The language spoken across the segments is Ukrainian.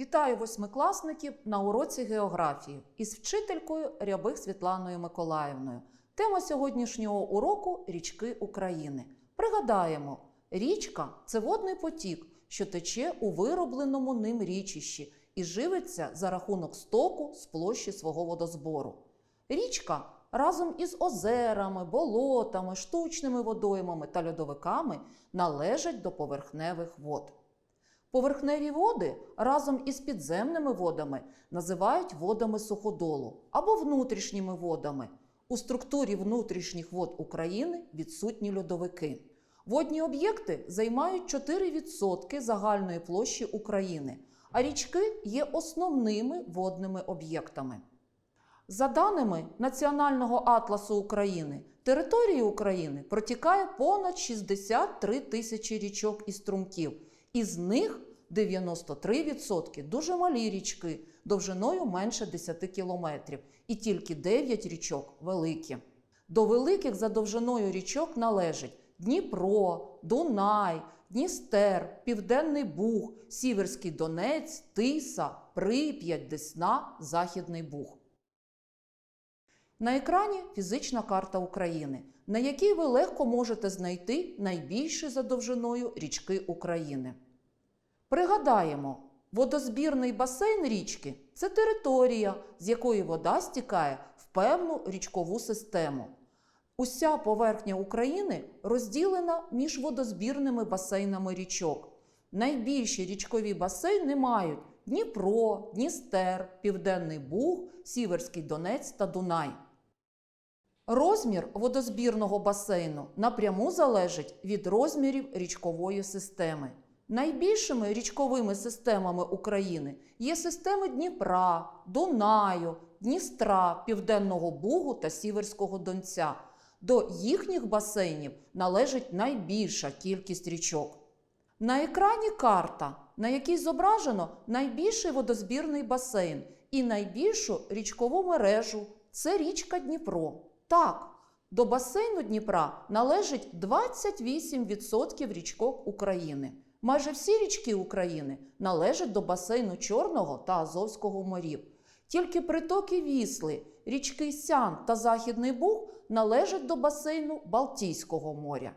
Вітаю восьмикласників на уроці географії із вчителькою Рябих Світланою Миколаївною. Тема сьогоднішнього уроку річки України. Пригадаємо, річка це водний потік, що тече у виробленому ним річищі і живиться за рахунок стоку з площі свого водозбору. Річка разом із озерами, болотами, штучними водоймами та льодовиками належать до поверхневих вод. Поверхневі води разом із підземними водами називають водами суходолу або внутрішніми водами. У структурі внутрішніх вод України відсутні льодовики. Водні об'єкти займають 4% загальної площі України, а річки є основними водними об'єктами. За даними Національного атласу України, території України протікає понад 63 тисячі річок і струмків. Із них 93% дуже малі річки довжиною менше 10 кілометрів, і тільки 9 річок великі. До великих за довжиною річок належать Дніпро, Дунай, Дністер, Південний Буг, Сіверський Донець, Тиса, Прип'ять, Десна, Західний Буг. На екрані фізична карта України, на якій ви легко можете знайти найбільші за довжиною річки України. Пригадаємо, водозбірний басейн річки це територія, з якої вода стікає в певну річкову систему. Уся поверхня України розділена між водозбірними басейнами річок. Найбільші річкові басейни мають Дніпро, Дністер, Південний Буг, Сіверський Донець та Дунай. Розмір водозбірного басейну напряму залежить від розмірів річкової системи. Найбільшими річковими системами України є системи Дніпра, Дунаю, Дністра, Південного Бугу та Сіверського Донця. До їхніх басейнів належить найбільша кількість річок. На екрані карта, на якій зображено найбільший водозбірний басейн і найбільшу річкову мережу це річка Дніпро. Так, до басейну Дніпра належить 28% річок України. Майже всі річки України належать до басейну Чорного та Азовського морів. Тільки притоки Вісли, річки Сян та Західний Буг належать до басейну Балтійського моря.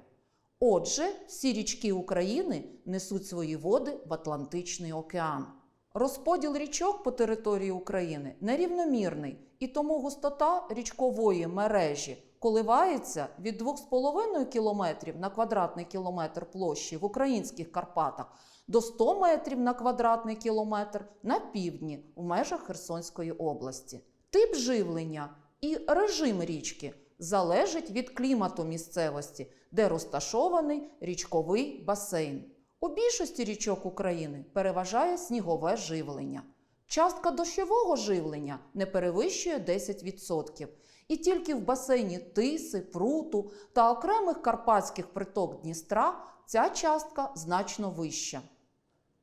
Отже, всі річки України несуть свої води в Атлантичний океан. Розподіл річок по території України нерівномірний, і тому густота річкової мережі коливається від 2,5 км на квадратний кілометр площі в українських Карпатах до 100 метрів на квадратний кілометр на півдні в межах Херсонської області. Тип живлення і режим річки залежить від клімату місцевості, де розташований річковий басейн. У більшості річок України переважає снігове живлення. Частка дощового живлення не перевищує 10%. І тільки в басейні Тиси, Пруту та окремих карпатських приток Дністра ця частка значно вища.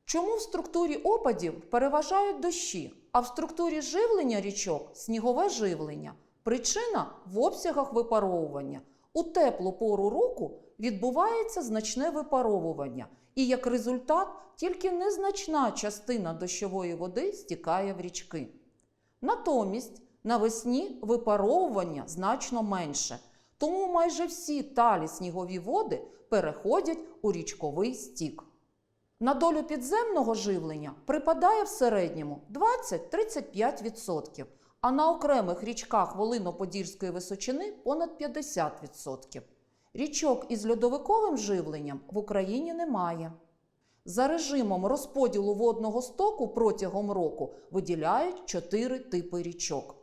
Чому в структурі опадів переважають дощі, а в структурі живлення річок снігове живлення? Причина в обсягах випаровування. У теплу пору року відбувається значне випаровування, і як результат тільки незначна частина дощової води стікає в річки. Натомість навесні випаровування значно менше, тому майже всі талі снігові води переходять у річковий стік. На долю підземного живлення припадає в середньому 20-35%, а на окремих річках Волино-Подільської височини понад 50%. Річок із льодовиковим живленням в Україні немає. За режимом розподілу водного стоку протягом року виділяють чотири типи річок.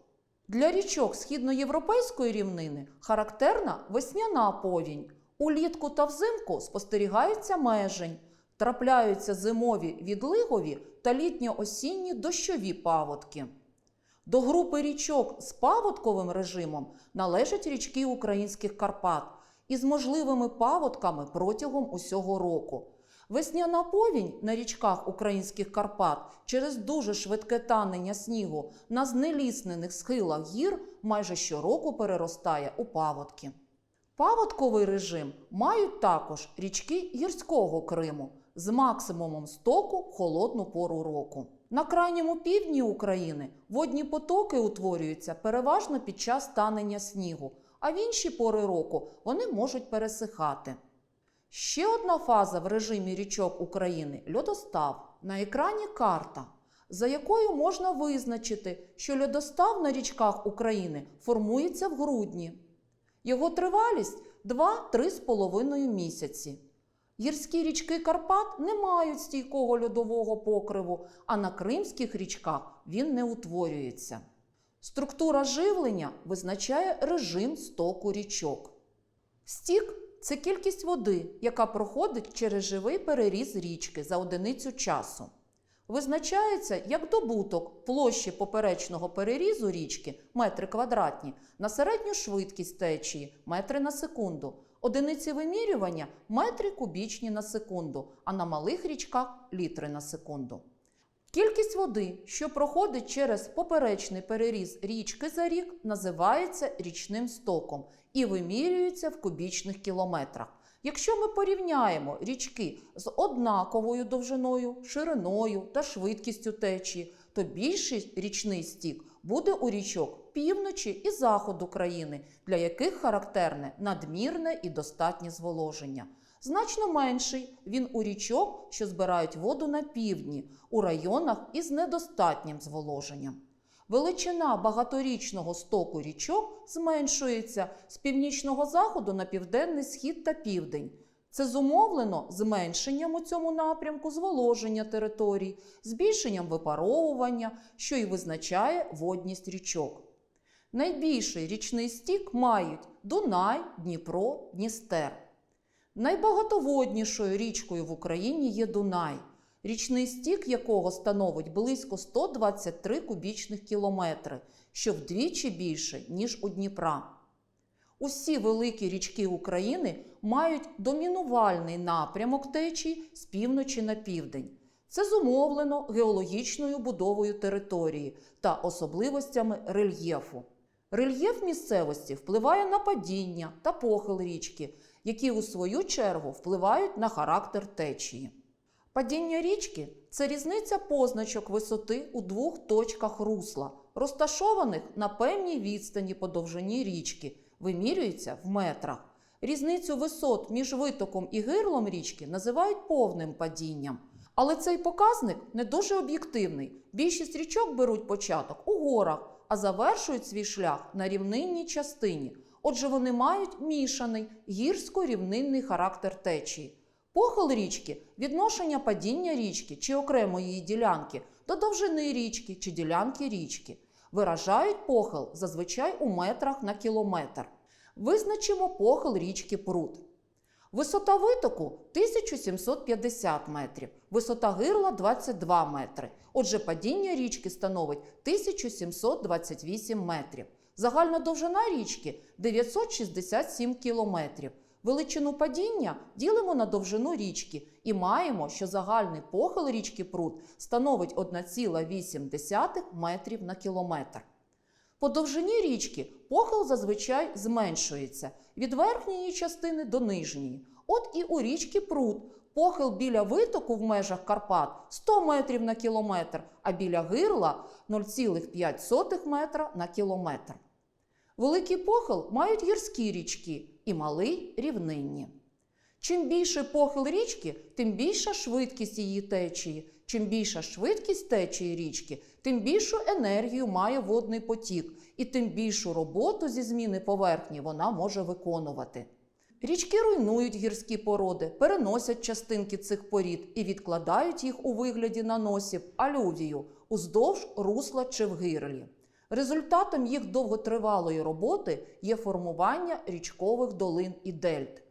Для річок східноєвропейської рівнини характерна весняна повінь. Улітку та взимку спостерігається межень, трапляються зимові відлигові та літньо-осінні дощові паводки. До групи річок з паводковим режимом належать річки українських Карпат із можливими паводками протягом усього року. Весняна повінь на річках українських Карпат через дуже швидке танення снігу на знеліснених схилах гір майже щороку переростає у паводки. Паводковий режим мають також річки гірського Криму з максимумом стоку холодну пору року. На крайньому півдні України водні потоки утворюються переважно під час танення снігу, а в інші пори року вони можуть пересихати. Ще одна фаза в режимі річок України льодостав. На екрані карта, за якою можна визначити, що льодостав на річках України формується в грудні. Його тривалість 2-3,5 місяці. Гірські річки Карпат не мають стійкого льодового покриву, а на кримських річках він не утворюється. Структура живлення визначає режим стоку річок. Стік це кількість води, яка проходить через живий переріз річки за одиницю часу. Визначається як добуток площі поперечного перерізу річки метри квадратні на середню швидкість течії метри на секунду. Одиниці вимірювання метри кубічні на секунду, а на малих річках літри на секунду. Кількість води, що проходить через поперечний переріз річки за рік, називається річним стоком і вимірюється в кубічних кілометрах. Якщо ми порівняємо річки з однаковою довжиною, шириною та швидкістю течії, то більший річний стік буде у річок півночі і заходу країни, для яких характерне надмірне і достатнє зволоження. Значно менший він у річок, що збирають воду на півдні, у районах із недостатнім зволоженням. Величина багаторічного стоку річок зменшується з північного заходу на південний схід та південь. Це зумовлено зменшенням у цьому напрямку зволоження територій, збільшенням випаровування, що й визначає водність річок. Найбільший річний стік мають Дунай, Дніпро, Дністер. Найбагатоводнішою річкою в Україні є Дунай, річний стік якого становить близько 123 кубічних кілометри, що вдвічі більше, ніж у Дніпра. Усі великі річки України мають домінувальний напрямок течії з півночі на південь. Це зумовлено геологічною будовою території та особливостями рельєфу. Рельєф місцевості впливає на падіння та похил річки, які у свою чергу впливають на характер течії. Падіння річки це різниця позначок висоти у двох точках русла, розташованих на певній відстані по довжині річки, вимірюється в метрах. Різницю висот між витоком і гирлом річки називають повним падінням. Але цей показник не дуже об'єктивний. Більшість річок беруть початок у горах, а завершують свій шлях на рівнинній частині. Отже, вони мають мішаний гірсько-рівнинний характер течії. Похил річки відношення падіння річки чи окремої її ділянки до довжини річки чи ділянки річки. Виражають похил зазвичай у метрах на кілометр. Визначимо похил річки Прут. Висота витоку 1750 метрів, висота гирла 22 метри. Отже, падіння річки становить 1728 метрів. Загальна довжина річки 967 кілометрів. Величину падіння ділимо на довжину річки і маємо, що загальний похил річки Прут становить 1,8 метрів на кілометр. По довжині річки похил зазвичай зменшується від верхньої частини до нижньої. От і у річки Прут похил біля витоку в межах Карпат 100 метрів на кілометр, а біля гирла 0,5 метра на кілометр. Великий похил мають гірські річки і малий рівнинні. Чим більший похил річки, тим більша швидкість її течії. Чим більша швидкість течії річки, тим більшу енергію має водний потік, і тим більшу роботу зі зміни поверхні вона може виконувати. Річки руйнують гірські породи, переносять частинки цих порід і відкладають їх у вигляді наносів алювію уздовж русла чи в гирлі. Результатом їх довготривалої роботи є формування річкових долин і дельт.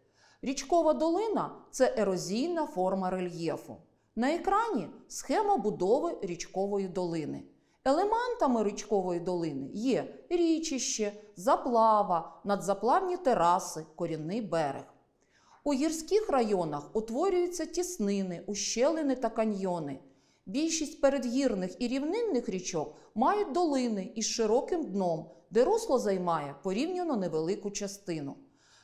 Річкова долина це ерозійна форма рельєфу. На екрані схема будови річкової долини. Елементами річкової долини є річище, заплава, надзаплавні тераси, корінний берег. У гірських районах утворюються тіснини, ущелини та каньйони. Більшість передгірних і рівнинних річок мають долини із широким дном, де русло займає порівняно невелику частину.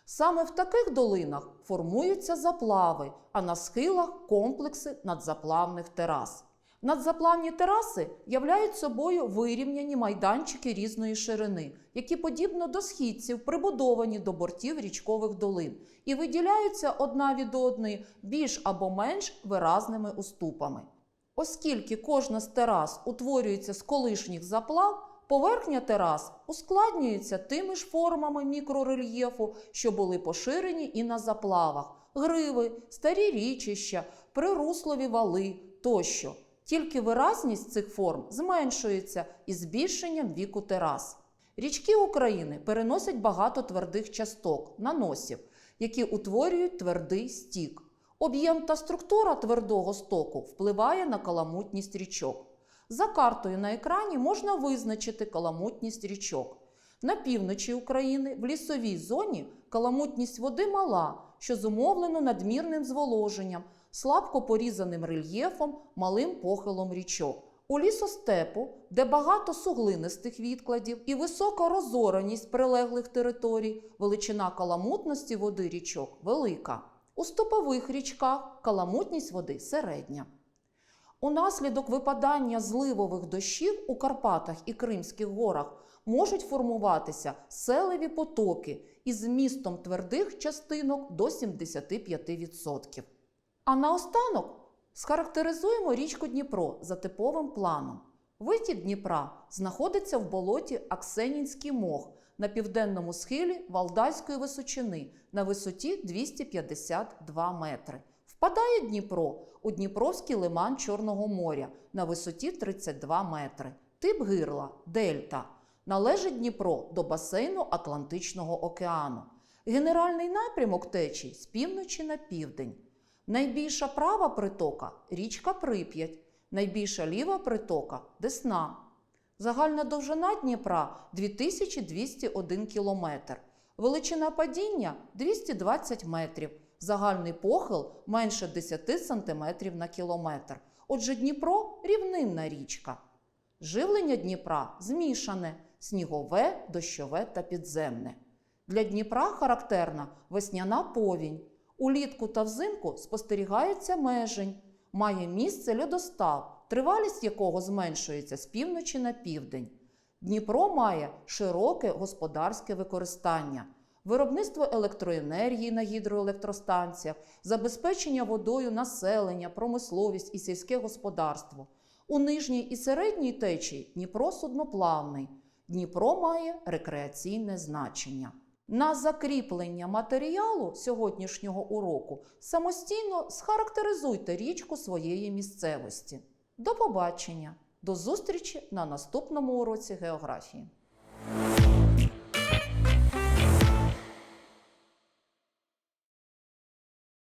Саме в таких долинах формуються заплави, а на схилах комплекси надзаплавних терас. Надзаплавні тераси являють собою вирівняні майданчики різної ширини, які подібно до східців прибудовані до бортів річкових долин і виділяються одна від одної більш або менш виразними уступами. Оскільки кожна з терас утворюється з колишніх заплав, поверхня терас ускладнюється тими ж формами мікрорельєфу, що були поширені і на заплавах гриви, старі річища, прируслові вали тощо. Тільки виразність цих форм зменшується із збільшенням віку терас. Річки України переносять багато твердих часток, наносів, які утворюють твердий стік. Об'єм та структура твердого стоку впливає на каламутність річок. За картою на екрані можна визначити каламутність річок. На півночі України в лісовій зоні каламутність води мала, що зумовлено надмірним зволоженням, слабко порізаним рельєфом, малим похилом річок. У лісостепу, де багато суглинистих відкладів і висока розораність прилеглих територій, величина каламутності води річок велика. У стопових річках каламутність води середня. Унаслідок випадання зливових дощів у Карпатах і Кримських горах можуть формуватися селеві потоки із змістом твердих частинок до 75%. А наостанок схарактеризуємо річку Дніпро за типовим планом. Витік Дніпра знаходиться в болоті Аксенінський мох на південному схилі Валдайської височини на висоті 252 метри. Впадає Дніпро у Дніпровський лиман Чорного моря на висоті 32 метри. Тип гирла дельта. Належить Дніпро до басейну Атлантичного океану. Генеральний напрямок течії з півночі на південь. Найбільша права притока річка Прип'ять, найбільша ліва притока Десна. Загальна довжина Дніпра 2201 кілометр. Величина падіння 220 метрів. Загальний похил менше 10 см на кілометр. Отже, Дніпро рівнинна річка. Живлення Дніпра змішане снігове, дощове та підземне. Для Дніпра характерна весняна повінь. Улітку та взимку спостерігається межень, має місце льодостав, тривалість якого зменшується з півночі на південь. Дніпро має широке господарське використання, виробництво електроенергії на гідроелектростанціях, забезпечення водою населення, промисловість і сільське господарство. У нижній і середній течії Дніпро судноплавний. Дніпро має рекреаційне значення. На закріплення матеріалу сьогоднішнього уроку самостійно схарактеризуйте річку своєї місцевості. До побачення! До зустрічі на наступному уроці географії.